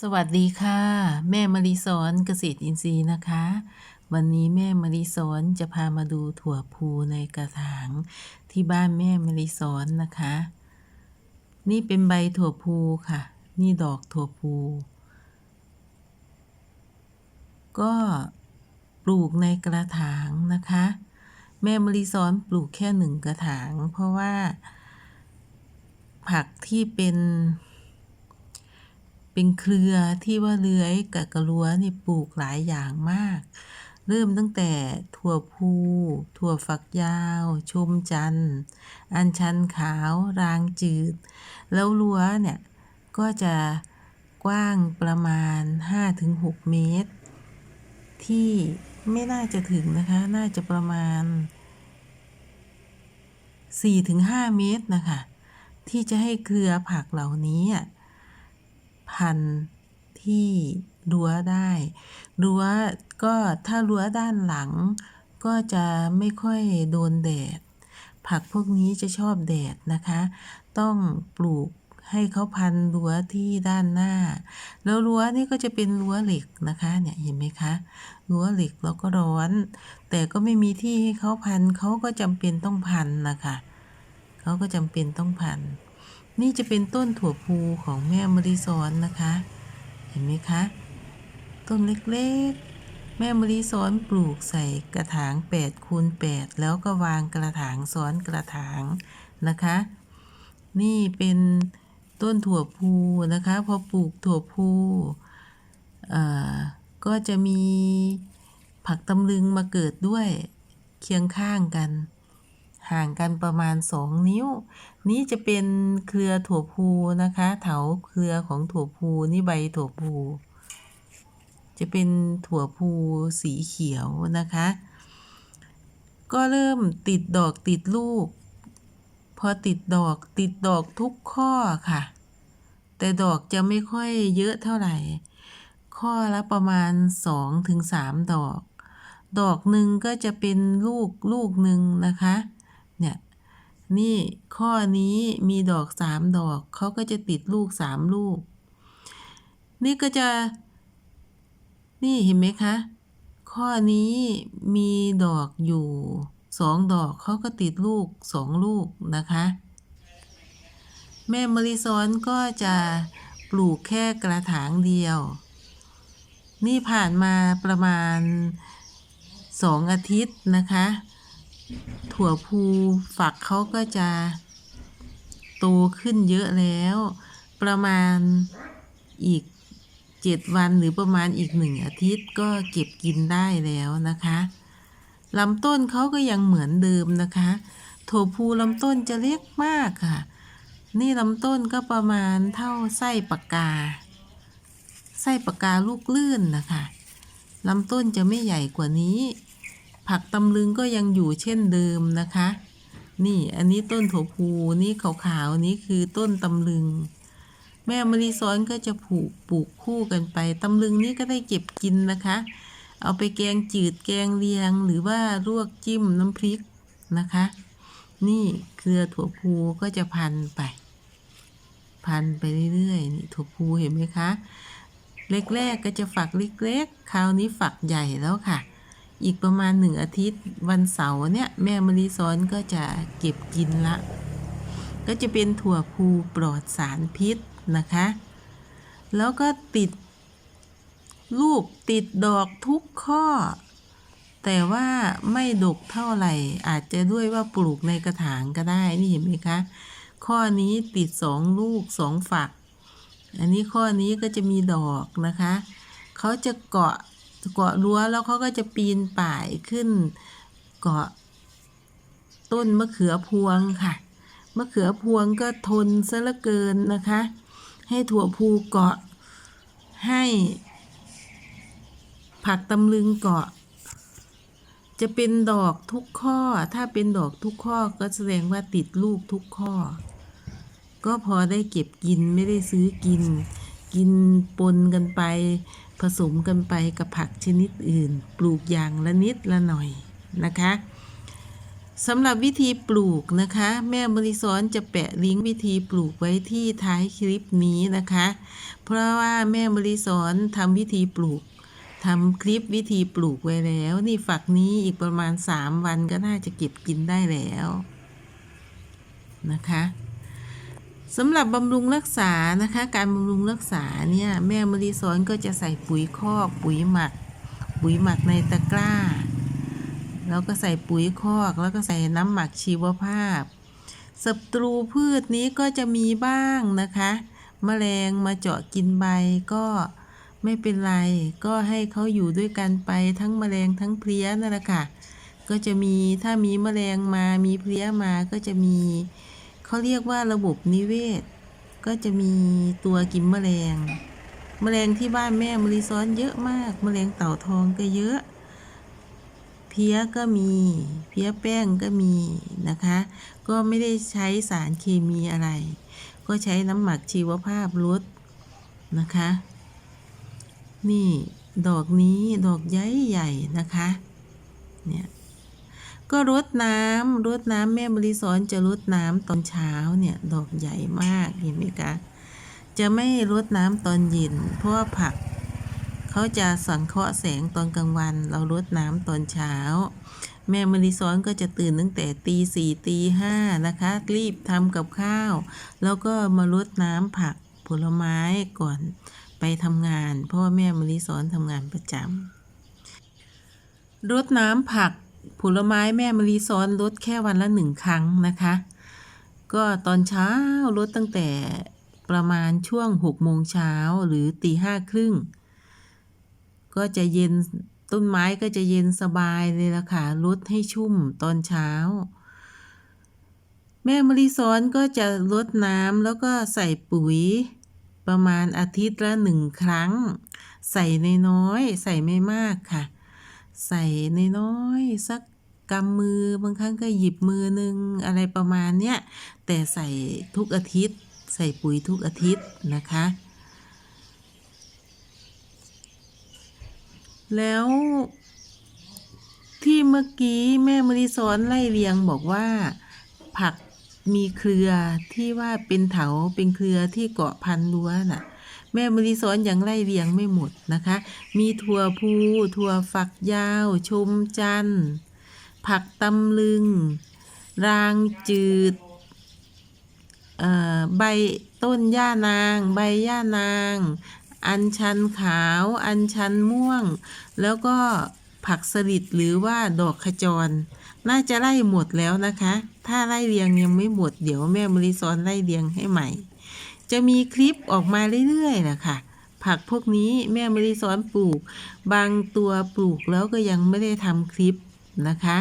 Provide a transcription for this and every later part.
สวัสดีค่ะ แม่มะริสอนเกษตรอินทรีย์นะคะ วันนี้แม่มะริสอนจะพามาดูถั่วพูในกระถางที่บ้านแม่มะริสอนนะคะ นี่เป็นใบถั่วพูค่ะ นี่ดอกถั่วพู ก็ปลูกในกระถางนะคะ แม่มะริสอนปลูกแค่หนึ่งกระถาง เพราะว่า ผักที่เป็น เป็นเครือที่ว่าเลื้อยกับกระลัวนี่ปลูกหลายอย่างมาก เริ่มตั้งแต่ถั่วพูถั่วฝักยาว ชมจันทร์ อัญชันขาว รางจืด แล้วรั้วเนี่ย ก็จะกว้างประมาณ 5-6 เมตร ที่ไม่น่าจะถึงนะคะ น่าจะประมาณ 4-5 เมตรนะคะ ที่จะให้เครือผักเหล่านี้อะ พันที่รั้วได้รั้วก็ถ้ารั้วด้านหลัง ก็จะไม่ค่อยโดนแดด ผักพวกนี้จะชอบแดดนะคะ ต้องปลูกให้เขาพันรั้วที่ด้านหน้า แล้วรั้วนี่ก็จะเป็นรั้วเหล็กนะคะเนี่ยเห็นไหมคะรั้วเหล็กแล้วก็ร้อน แต่ก็ไม่มีที่ให้เขาพันเขาก็จำเป็นต้องพันนะคะเขาก็จำเป็นต้องพัน นี่จะเป็นต้นถั่วพูของแม่มริซอนนะคะ เห็นไหมคะ ต้นเล็กๆ แม่มริซอนปลูกใส่กระถาง8คูณ8แล้วก็วางกระถางซ้อนกระถางนะคะ นี่เป็นต้นถั่วพูนะคะพอปลูกถั่วพูก็จะมีผักตำลึงมาเกิดด้วยเคียงข้างกัน ห่างกันประมาณ 2 นิ้ว นี่จะเป็นเครือถั่วพูนะคะ เถาเครือของถั่วพูนี่ใบถั่วพู จะเป็นถั่วพูสีเขียวนะคะ ก็เริ่มติดดอกติดลูก พอติดดอกติดดอกทุกข้อค่ะ แต่ดอกจะไม่ค่อยเยอะเท่าไหร่ ข้อละประมาณ 2-3ดอก ดอกหนึ่งก็จะเป็นลูกลูกหนึ่งนะคะ เนี่ยนี่ข้อนี้มีดอกสามดอกเขาก็จะติดลูกสามลูก นี่ก็จะ นี่เห็นไหมคะ ข้อนี้มีดอกอยู่สองดอกเขาก็ติดลูกสองลูกนะคะ แม่มริซอนก็จะปลูกแค่กระถางเดียว นี่ผ่านมาประมาณสองอาทิตย์นะคะ ถั่วพูฝักเขาก็จะโตขึ้นเยอะแล้ว ประมาณอีกเจ็ดวันหรือประมาณอีกหนึ่งอาทิตย์ก็เก็บกินได้แล้วนะคะลำต้นเขาก็ยังเหมือนเดิมนะคะถั่วพูลำต้นจะเล็กมากค่ะ นี่ลำต้นก็ประมาณเท่าไส้ปากกา ไส้ปากกาลูกลื่นนะคะลำต้นจะไม่ใหญ่กว่านี้ ผักตำลึงก็ยังอยู่เช่นเดิมนะคะ นี่อันนี้ต้นถั่วพูนี่ขาวๆนี้คือต้นตำลึง แม่มะริซ้อนก็จะผูกปลูกคู่กันไปตำลึงนี้ก็ได้เก็บกินนะคะ เอาไปแกงจืดแกงเลียงหรือว่าลวกจิ้มน้ำพริกนะคะ นี่เครือถั่วพูก็จะพันไป พันไปเรื่อยๆนี่ถั่วพูเห็นไหมคะแรกๆก็จะฝักเล็กๆ คราวนี้ฝักใหญ่แล้วค่ะ อีกประมาณหนึ่งอาทิตย์วันเสาร์เนี่ยแม่มะลิซ้อนก็จะเก็บกินละ ก็จะเป็นถั่วพูปลอดสารพิษนะคะ แล้วก็ติดลูกติดดอกทุกข้อ แต่ว่าไม่ดกเท่าไหร่ อาจจะด้วยว่าปลูกในกระถางก็ได้ นี่เห็นไหมคะ ข้อนี้ติดสองลูกสองฝัก อันนี้ข้อนี้ก็จะมีดอกนะคะ เขาจะเกาะ เกาะรั้วแล้วเขาก็จะปีนป่ายขึ้น เกาะต้นมะเขือพวงค่ะ มะเขือพวงก็ทนซะเหลือเกินนะคะ ให้ถั่วพูเกาะให้ ผักตำลึงเกาะ จะเป็นดอกทุกข้อ ถ้าเป็นดอกทุกข้อก็แสดงว่าติดลูกทุกข้อ ก็พอได้เก็บกินไม่ได้ซื้อกิน กินปนกันไป ผสมกันไปกับผักชนิดอื่น ปลูกอย่างละนิดละหน่อยนะคะสำหรับวิธีปลูกนะคะ แม่บริสอนจะแปะลิงก์วิธีปลูกไว้ที่ท้ายคลิปนี้นะคะ เพราะว่าแม่บริสอนทำวิธีปลูกทำคลิปวิธีปลูกไว้แล้ว นี่ฝักนี้อีกประมาณ 3 วันก็น่าจะเก็บกินได้แล้วนะคะ สำหรับบำรุงรักษานะคะ การบำรุงรักษาเนี่ยแม่มริสอนก็จะใส่ปุ๋ยคอกปุ๋ยหมัก ปุ๋ยหมักในตะกร้า แล้วก็ใส่ปุ๋ยคอกแล้วก็ใส่น้ำหมักชีวภาพศัตรูพืชนี้ก็จะมีบ้างนะคะแมลงมาเจาะกินใบก็ไม่เป็นไร ก็ให้เขาอยู่ด้วยกันไปทั้งแมลงทั้งเพลี้ยนั่นแหละค่ะ ก็จะมีถ้ามีแมลงมามีเพลี้ยมาก็จะมี เขาเรียกว่าระบบนิเวศ ก็จะมีตัวกินแมลง แมลงที่บ้านแม่มริซ้อนเยอะมาก แมลงเต่าทองก็เยอะ เพี้ยก็มี เพี้ยแป้งก็มีนะคะ ก็ไม่ได้ใช้สารเคมีอะไร ก็ใช้น้ำหมักชีวภาพลดนะคะ นี่ดอกนี้ดอกใหญ่ใหญ่ๆนะคะ เนี่ย ก็รดน้ำรดน้ำแม่บริสอนจะรดน้ำตอนเช้าเนี่ยดอกใหญ่มากเห็นไหมคะจะไม่รดน้ำตอนเย็นเพราะว่าผักเขาจะสังเคราะห์แสงตอนกลางวัน เรารดน้ำตอนเช้า แม่มริซ้อนก็จะตื่นตั้งแต่ตีสี่ตีห้านะคะ รีบทำกับข้าว แล้วก็มารดน้ำผักผลไม้ก่อนไปทำงาน เพราะว่าแม่มริซ้อนทำงานประจำรดน้ำผัก ผลไม้แม่มริซ้อนรดแค่วันละหนึ่งครั้งนะคะ ก็ตอนเช้ารดตั้งแต่ประมาณช่วงหกโมงเช้าหรือตีห้าครึ่ง ก็จะเย็นต้นไม้ก็จะเย็นสบายเลยล่ะค่ะลดให้ชุ่มตอนเช้า แม่มริซ้อนก็จะลดน้ำแล้วก็ใส่ปุ๋ยประมาณอาทิตย์ละหนึ่งครั้ง ใส่ในน้อยใส่ไม่มากค่ะ ใส่น้อยๆสักกำมือบางครั้งก็หยิบมือหนึ่งอะไรประมาณเนี้ยแต่ใส่ทุกอาทิตย์ ใส่ปุ๋ยทุกอาทิตย์นะคะ แล้วที่เมื่อกี้แม่มริสอนไล่เรียงบอกว่าผักมีเครือที่ว่าเป็นเถาเป็นเครือที่เกาะพันรั้วน่ะ แม่มริสอนอยังไล่เรียงไม่หมดนะคะ มีถั่วพูถั่วฝักยาว ชมจันทร์ผักตำลึง รางจืดเอ่อใบต้นย่านาง ใบย่านาง อัญชันขาว อัญชันม่วง แล้วก็ผักสลิดหรือว่าดอกขจร น่าจะไล่หมดแล้วนะคะ ถ้าไล่เรียงยังไม่หมดเดี๋ยวแม่มริซอนไล่เรียงให้ใหม่ จะมีคลิปออกมาเรื่อยๆนะคะผักพวกนี้แม่มริซอนปลูก บางตัวปลูกแล้วก็ยังไม่ได้ทำคลิปนะคะ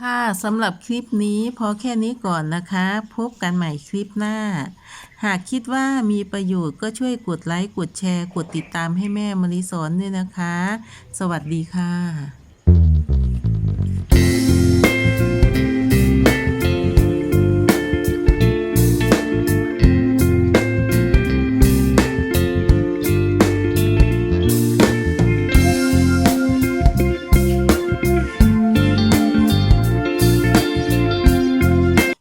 ค่ะสำหรับคลิปนี้พอแค่นี้ก่อนนะคะ พบกันใหม่คลิปหน้า หากคิดว่ามีประโยชน์ก็ช่วยกดไลค์ กดแชร์ กดติดตามให้แม่มริสอนด้วยนะคะ สวัสดีค่ะ